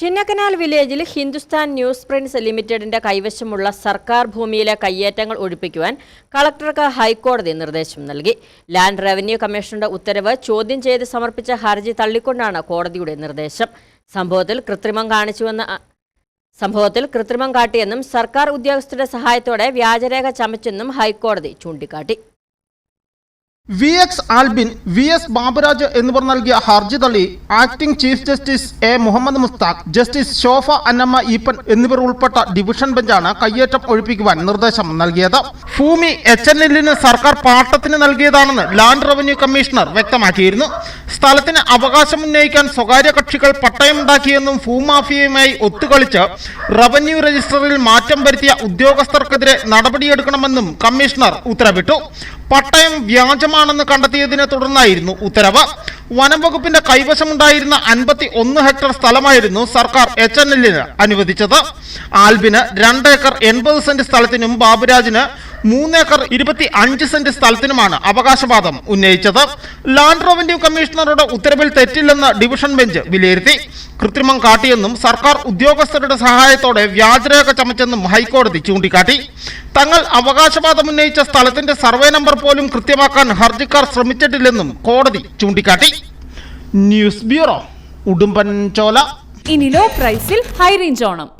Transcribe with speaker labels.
Speaker 1: ചിന്നക്കനാൽ വില്ലേജിൽ Hindustan news prints ലിമിറ്റഡിന്റെ കൈവശമുള്ള സർക്കാർ ഭൂമിയിലെ കയ്യേറ്റങ്ങൾ ഒഴിപ്പിക്കുവാൻ കളക്ടർക്ക് ഹൈക്കോടതി നിർദ്ദേശം നൽകി. ലാൻഡ് റവന്യൂ കമ്മീഷണറുടെ ഉത്തരവ് ചോദ്യം ചെയ്ത് സമർപ്പിച്ച ഹർജി തള്ളിക്കൊണ്ടാണ് കോടതിയുടെ നിർദ്ദേശം. സംഭവത്തിൽ കൃത്രിമം കാണിച്ചുവെന്ന് സംഭവത്തിൽ കൃത്രിമം കാട്ടിയെന്നും സർക്കാർ ഉദ്യോഗസ്ഥരുടെ സഹായത്തോടെ വ്യാജരേഖ ചമച്ചെന്നും ഹൈക്കോടതി ചൂണ്ടിക്കാട്ടി.
Speaker 2: V X Albin V S Baburaj എന്നിവർ നൽകിയ ഹർജി തള്ളി acting chief justice A Muhammad Mushtaq justice Shoba Annamma Eapen എന്നിവർ ഉൾപ്പെട്ട ഡിവിഷൻ ബെഞ്ചാണ് കയ്യേറ്റം ഒഴിപ്പിക്കുവാൻ നിർദ്ദേശം നൽകിയത്. ഭൂമി എച്ച് എൻ എല്ലിന് സർക്കാർ പാട്ടത്തിന് നൽകിയതാണെന്ന് ലാൻഡ് റവന്യൂ കമ്മീഷണർ വ്യക്തമാക്കിയിരുന്നു. സ്ഥലത്തിന് അവകാശം ഉന്നയിക്കാൻ സ്വകാര്യ കക്ഷികൾ പട്ടയമുണ്ടാക്കിയെന്നും ഭൂമാഫിയയുമായി ഒത്തുകളിച്ച് റവന്യൂ രജിസ്റ്ററിൽ മാറ്റം വരുത്തിയ ഉദ്യോഗസ്ഥർക്കെതിരെ നടപടിയെടുക്കണമെന്നും കമ്മീഷണർ ഉത്തരവിട്ടു. പട്ടയം വ്യാജമാണെന്ന് കണ്ടെത്തിയതിനെ തുടർന്നായിരുന്നു ഉത്തരവ്. വനം വകുപ്പിന്റെ കൈവശമുണ്ടായിരുന്ന അൻപത്തി ഒന്ന് ഹെക്ടർ സ്ഥലമായിരുന്നു സർക്കാർ എച്ച് എൻ എല്ലിന് അനുവദിച്ചത്. ആൽബിന് രണ്ട് ഏക്കർ എൺപത് സെന്റ് സ്ഥലത്തിനും ബാബുരാജിന് മൂന്നേക്കർ ഇരുപത്തി അഞ്ച് സെന്റ് സ്ഥലത്തിനുമാണ് അവകാശവാദം ഉന്നയിച്ചത്. ലാൻഡ് റവന്യൂ കമ്മീഷണറുടെ ഉത്തരവിൽ തെറ്റില്ലെന്ന് ഡിവിഷൻ ബെഞ്ച് വിലയിരുത്തി. കൃത്രിമം കാട്ടിയെന്നും സർക്കാർ ഉദ്യോഗസ്ഥരുടെ സഹായത്തോടെ വ്യാജരേഖ ചമച്ചെന്നും ഹൈക്കോടതി ചൂണ്ടിക്കാട്ടി. തങ്ങൾ അവകാശവാദം ഉന്നയിച്ച സ്ഥലത്തിന്റെ സർവേ നമ്പർ പോലും കൃത്യമാക്കാൻ ഹർജിക്കാർ ശ്രമിച്ചിട്ടില്ലെന്നും കോടതി ചൂണ്ടിക്കാട്ടി. News bureau Udumbanchola.
Speaker 3: ഇനി ലോ പ്രൈസിൽ ഹൈ റേഞ്ച് ഓണം.